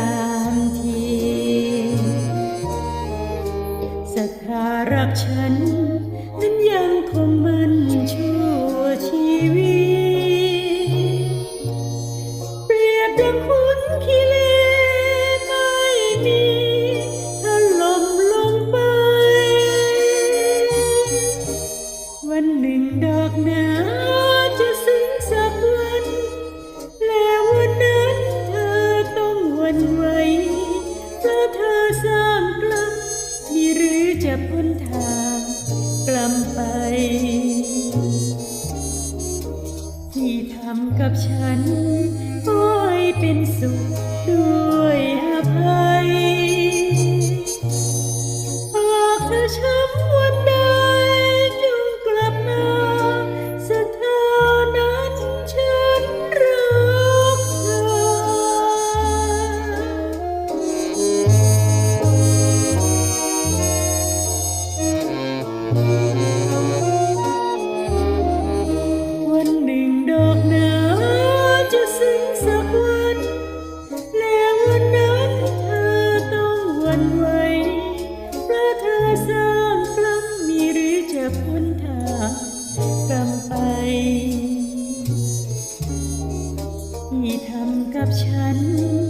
ามที ศรัทธารักฉัน นั้นยังคงมันชั่วชีวิต เปรียบดังคุณคิเลไม่มีถ้าลมลงไป วันหนึ่งดอกหนา กับฉันก็ให้เป็นสุขด้วยอภัยหากเธอช้ำวันใดจงกลับมาสถานั้นฉันรักเธอ ฉัน